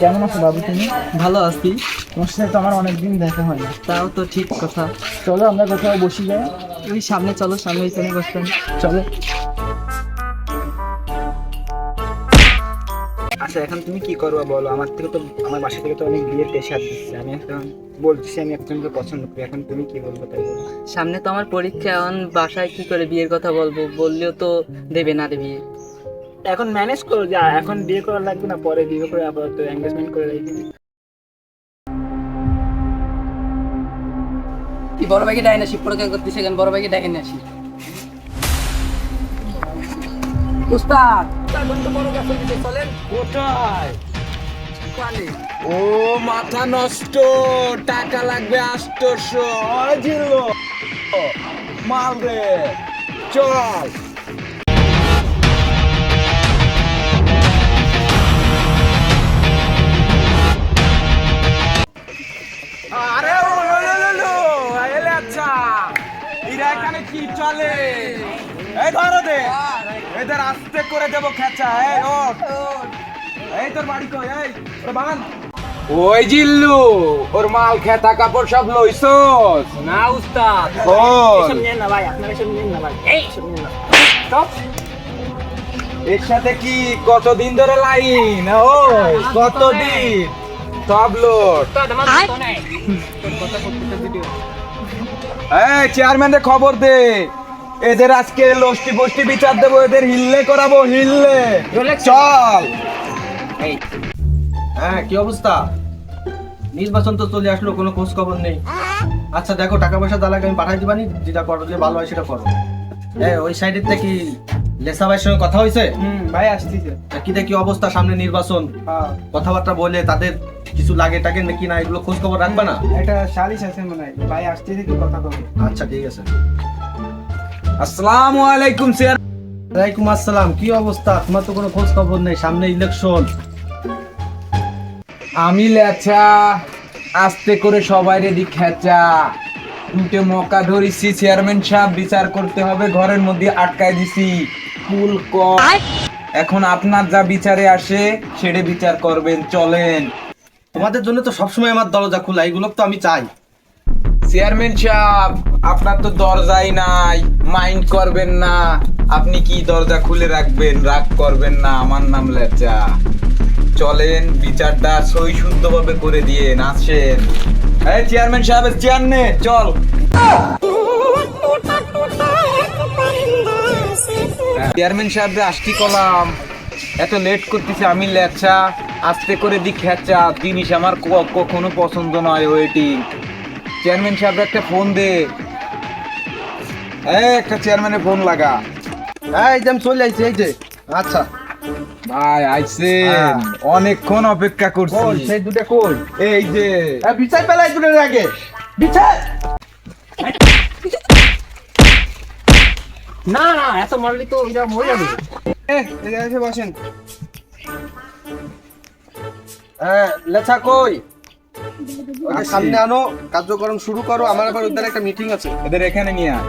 কেমন আছো বাবু তুমি? ভালো আছি। তোমার সাথে তো আমার অনেকদিন দেখা হয় না। তাও তো ঠিক কথা। চলো আমরা কোথাও বসি যাই। ওই সামনে চলো সামনে ওইখানে বসতাম চলো। আচ্ছা এখন তুমি কি করবা বলো? আমার থেকে তো আমার বাসা থেকে তো অনেক বিয়ের প্রেশার দিচ্ছে। আমি এখন বলছি আমি একজনকে পছন্দ করি। এখন তুমি কি বলব তাই বলো? সামনে তো আমার পরীক্ষা এখন বাসায় কি করে বিয়ের কথা বলব? বললেও তো দেবে না রে বিয়ে। এখন ম্যানেজ করো যা এখন বিয়ে করা লাগবে না পরে বিয়ে করে আপাতত এঙ্গেজমেন্ট করে রেখে দিই। বড় ভাইকে ডাইন আসি পরীক্ষা করতেছে কেন? বড় ভাইকে ডাইন আসি উস্তাদ! কোথায়? ও মাথা নষ্ট। টাকা লাগবে আষ্টশো মাল রে চল। কি চলে? এই ধরো দে এদের আস্তে করে দেবো খেচা। এই ওঠ। এই তোর বাড়ি কই? এই ওরে বাগান? ওই জিল্লু ওর মাল খেতা কাপড় সব লইছস। না উস্তাদ। কই? এসব নেন না ভাই আপনারা এসব নেন না ভাই। এই এসব নেন না। stop। এর সাথে কি কতদিন ধরে লাইন? ওই কতদিন? সব লোড এই চেয়ারম্যানের খবর দে। এদের আজকে লষ্টি বষ্টি বিচার দেবো এদের হিললে করাবো হিললে। চল। হ্যাঁ কি অবস্থা? নির্বাচন তো চলে আসলো কোনো খোঁজ খবর নেই। আচ্ছা দেখো টাকা পয়সা দালাকে আমি পাঠাই দিবানি যেটা করো যে ভালো হয় সেটা করো। হ্যাঁ ওই সাইডের থেকে লেসা ভাইয়ের সঙ্গে কথা হয়েছে? হুম ভাই আসতেছে কি দেখি অবস্থা সামনে নির্বাচন। হ্যাঁ। কথাবার্তা বলে তাদের কিছু লাগে টাকে নাকি না এগুলো খোঁজ খবর রাখবে না? একটা সালিশ আছে মনে হয়। ভাই আসতেছে কি কথা বলব আচ্ছা ঠিক আছে। আসসালামু আলাইকুম চেয়ার ওয়ালাইকুম আসসালাম। কি অবস্থা? তোমার তো কোনো খোঁজ খবর নেই সামনে ইলেকশন আমি লেচা আস্তে করে সবাই রেডি খেচা। দুটো মকা ধরিছি চেয়ারম্যান সাহেব বিচার করতে হবে ঘরের মধ্যে আটকায় দিছি। ফুল কর এখন আপনার যা বিচারে আসে সেটা বিচার করবেন চলেন তোমাদের জন্য তো সবসময় আমার দরজা খোলা এগুলো তো আমি চাই চেয়ারম্যান সাহেব আপনার তো দরজাই নাই মাইন্ড করবেন না আপনি কি দরজা খুলে রাখবেন রাগ করবেন না আমার নাম লেচা চলেন বিচারটা সই শুদ্ধভাবে করে দিয়ে আসেন এই চেয়ারম্যান সাহেব চেয়ার নে চল চেয়ারম্যান সাহেব আসছি কলাম। এত লেট করতেছে আমি লেচা আস্তে করে দি খেচা জিনিস আমার কখনো পছন্দ নয় ওয়েটিং চেয়ারম্যান সাহেব একটা ফোন দে। এই একটা চেয়ারম্যানের ফোন লাগা। এই যে আমি চলে আইছি এই যে। আচ্ছা। ভাই আইছেন। হ্যাঁ। অনেকক্ষণ অপেক্ষা করছি। সেই দুটো কই? এই যে। এই বিচার পেলাই দুটোর আগে। বিচার না না এত মারলি তো এটা মরে যাবে। এসে বসেন। লেছা কই? সামনে আনো কার্যক্রম শুরু করো আমার আবার ওদের একটা মিটিং আছে। এদের এখানে নিয়ে আয়।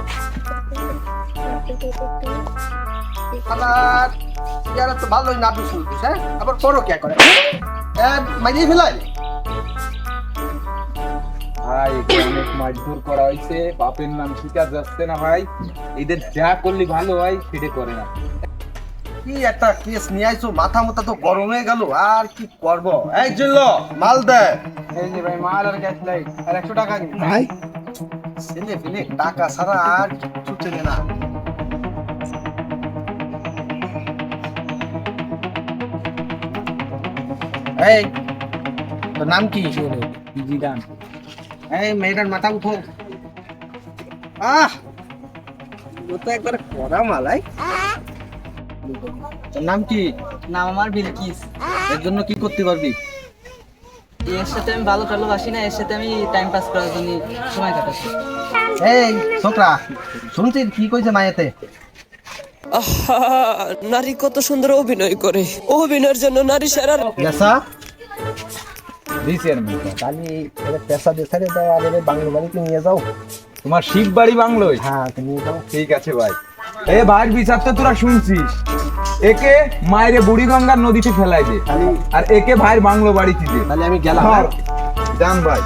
আমার ইয়ারা তো ভালোই নাটক শুনছিস হ্যাঁ? আবার করো কে করে? হ্যাঁ মাইয়ে ফেলাই ভাই একে অনেক মারধর করা হয়েছে। বাপের নাম শিকার যাচ্ছে না ভাই। এদের যা করলে ভালো হয় সেটা করে না। কি একটা কেস নিয়ে আইছো? মাথা মাথা তো গরম হয়ে গেল। আর কি করব? এই জিল্ল মাল দে। এই যে ভাই মাল আর গ্যাস লাইট আর একশো টাকা দিন ভাই। ছেলে ফেলে টাকা ছাড়া আর কিছু চেনে না। এই তোর নাম কি? জিদান। এই মেয়েটার মাথা উঠো। আহ! ও তো একবার কড়া মালাই। তোর নাম কি? নাম আমার বিলকিস। এর জন্য কি করতে পারবি? এর সাথে আমি ভালো ভালোবাসি না এর সাথে আমি টাইম পাস করার জন্য সময় কাটাচ্ছি। এই ছোকরা শুনছিস কি কইছে মায়েতে? নারী কত সুন্দর অভিনয় করে। অভিনয়ের জন্য নারী সেরা এর পেশা ছেড়ে দাও আর বাংলো বাড়িতে নিয়ে যাও। তোমার শিব বাড়ি বাংলোয় হ্যাঁ নিয়ে যাও। ঠিক আছে ভাই। এ ভাই বিচার তো তোরা শুনছিস। একে মায়েরে বুড়িগঙ্গার নদীতে ফেলাই দে। আর একে ভাইয়ের বাংলো বাড়িতে দে। তাহলে আমি গেলাম? যান ভাই।